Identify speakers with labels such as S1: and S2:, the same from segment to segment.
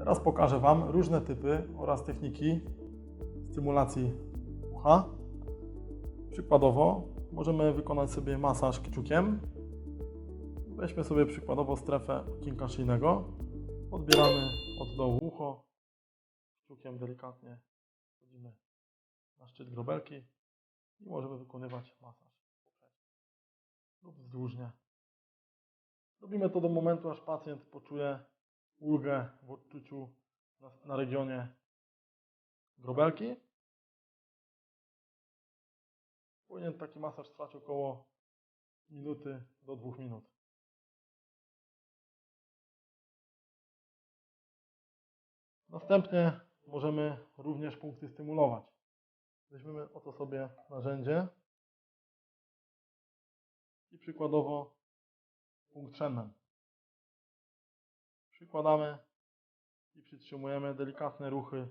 S1: Teraz pokażę Wam różne typy oraz techniki stymulacji ucha. Przykładowo możemy wykonać sobie masaż kciukiem. Weźmy sobie przykładowo strefę kinka szyjnego. Odbieramy od dołu ucho. Kciukiem delikatnie wchodzimy na szczyt grobelki i możemy wykonywać masaż lub wzdłużnie. Robimy to do momentu, aż pacjent poczuje ulgę w odczuciu na, na regionie grobelki. Powinien taki masaż trwać około minuty do dwóch minut. Następnie możemy również punkty stymulować. Weźmiemy oto sobie narzędzie i przykładowo punkt Shannon. Przykładamy i przytrzymujemy delikatne ruchy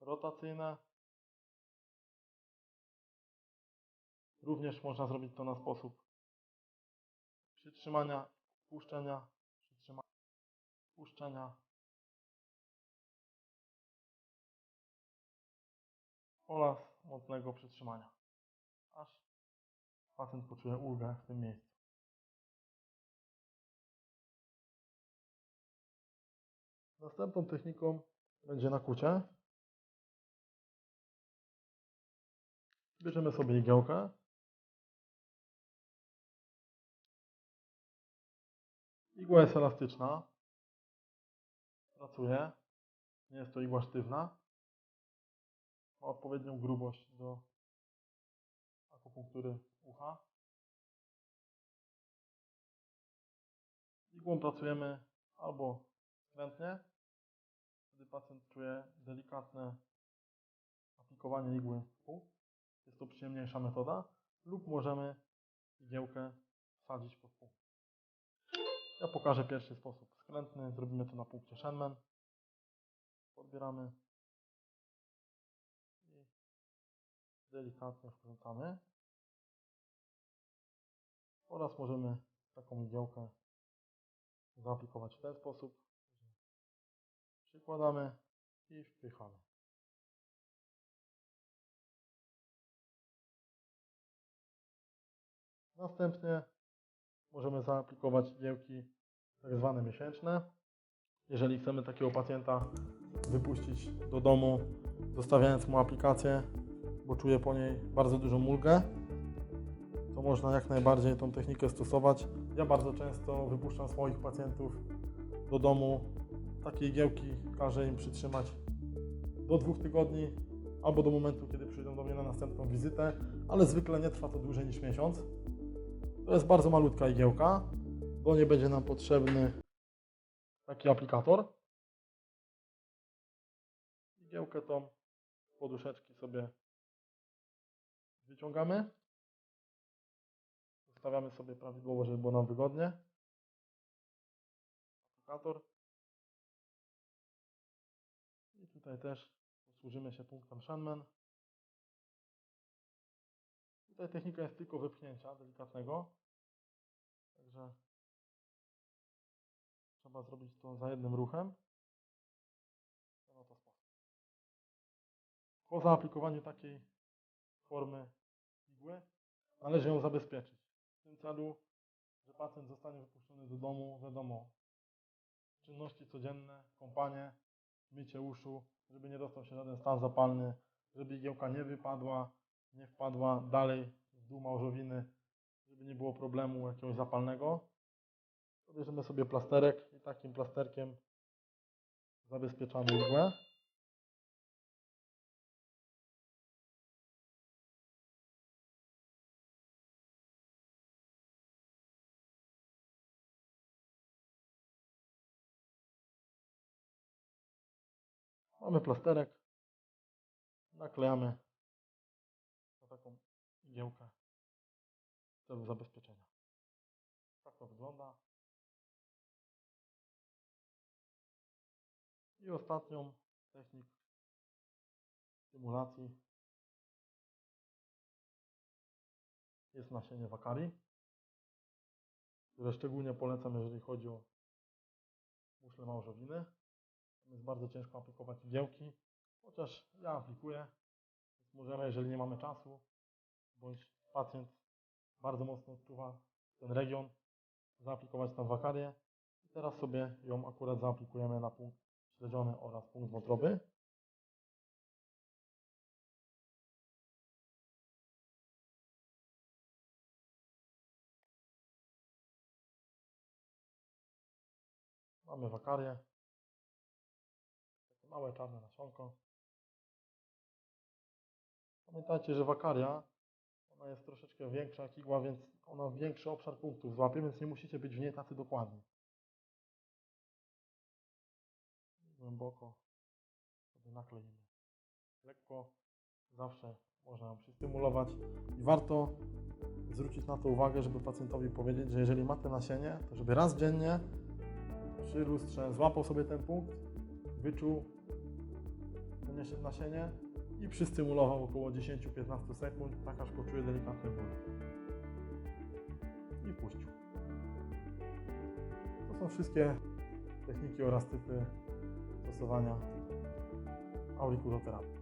S1: rotacyjne. Również można zrobić to na sposób przytrzymania, puszczenia, przytrzymania, puszczenia oraz mocnego przytrzymania, aż pacjent poczuje ulgę w tym miejscu. Następną techniką będzie nakucie. Bierzemy sobie igiełkę. Igła jest elastyczna. Pracuje. Nie jest to igła sztywna. Ma odpowiednią grubość do akupunktury ucha. Igłą pracujemy albo skrętnie, wtedy pacjent czuje delikatne aplikowanie igły w punkt. Jest to przyjemniejsza metoda. Lub możemy igiełkę wsadzić pod punkt. Ja pokażę pierwszy sposób skrętny. Zrobimy to na punkcie Shenman. Podbieramy i delikatnie wkręcamy. Oraz możemy taką igiełkę zaaplikować w ten sposób. Przykładamy i wpychamy. Następnie możemy zaaplikować igiełki tak zwane miesięczne. Jeżeli chcemy takiego pacjenta wypuścić do domu, zostawiając mu aplikację, bo czuje po niej bardzo dużą ulgę, to można jak najbardziej tą technikę stosować. Ja bardzo często wypuszczam swoich pacjentów do domu. Takie igiełki każę im przytrzymać do dwóch tygodni albo do momentu, kiedy przyjdą do mnie na następną wizytę, ale zwykle nie trwa to dłużej niż miesiąc. To jest bardzo malutka igiełka. Do niej będzie nam potrzebny taki aplikator. Igiełkę tą z poduszeczki sobie wyciągamy. Zostawiamy sobie prawidłowo, żeby było nam wygodnie. Aplikator. Tutaj też posłużymy się punktem Shanman. Tutaj technika jest tylko wypchnięcia delikatnego. Także trzeba zrobić to za jednym ruchem. W ten oto sposób. Po zaaplikowaniu takiej formy igły należy ją zabezpieczyć. W tym celu, że pacjent zostanie wypuszczony do domu, wiadomo, czynności codzienne, kąpanie, mycie uszu, żeby nie dostał się żaden stan zapalny, żeby igiełka nie wypadła, nie wpadła dalej w dół małżowiny, żeby nie było problemu jakiegoś zapalnego. Bierzemy sobie plasterek i takim plasterkiem zabezpieczamy igłę. Mamy plasterek, naklejamy na taką igiełkę w celu zabezpieczenia. Tak to wygląda. I ostatnią technik stymulacji jest nasienie wakarii, które szczególnie polecam, jeżeli chodzi o muszle małżowiny. Jest bardzo ciężko aplikować igiełki, chociaż ja aplikuję. Więc możemy, jeżeli nie mamy czasu, bądź pacjent bardzo mocno odczuwa ten region, zaaplikować tam wakarię. I teraz sobie ją akurat zaaplikujemy na punkt śledziony oraz punkt wątroby. Mamy wakarię. Małe czarne nasionko. Pamiętajcie, że wakaria ona jest troszeczkę większa jak igła, więc ona większy obszar punktów złapie, więc nie musicie być w niej tacy dokładni. Głęboko sobie nakleimy. Lekko zawsze można przystymulować i warto zwrócić na to uwagę, żeby pacjentowi powiedzieć, że jeżeli ma te nasienie, to żeby raz dziennie przy lustrze złapał sobie ten punkt, wyczuł nasienie i przystymulował około 10-15 sekund, tak aż poczuje delikatny ból. I puścił. To są wszystkie techniki oraz typy stosowania aurikuloterapii.